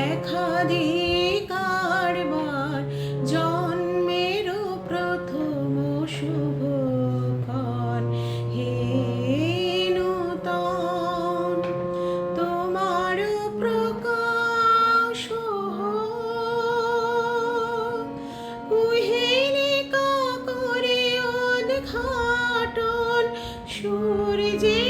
দেখা কারবার জন্মের প্রথম শুভ শুভক্ষণ। হে নূতন তোমার প্রকাশ উহিনিকা করে উদ্ঘাটন সূর্যের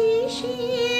一些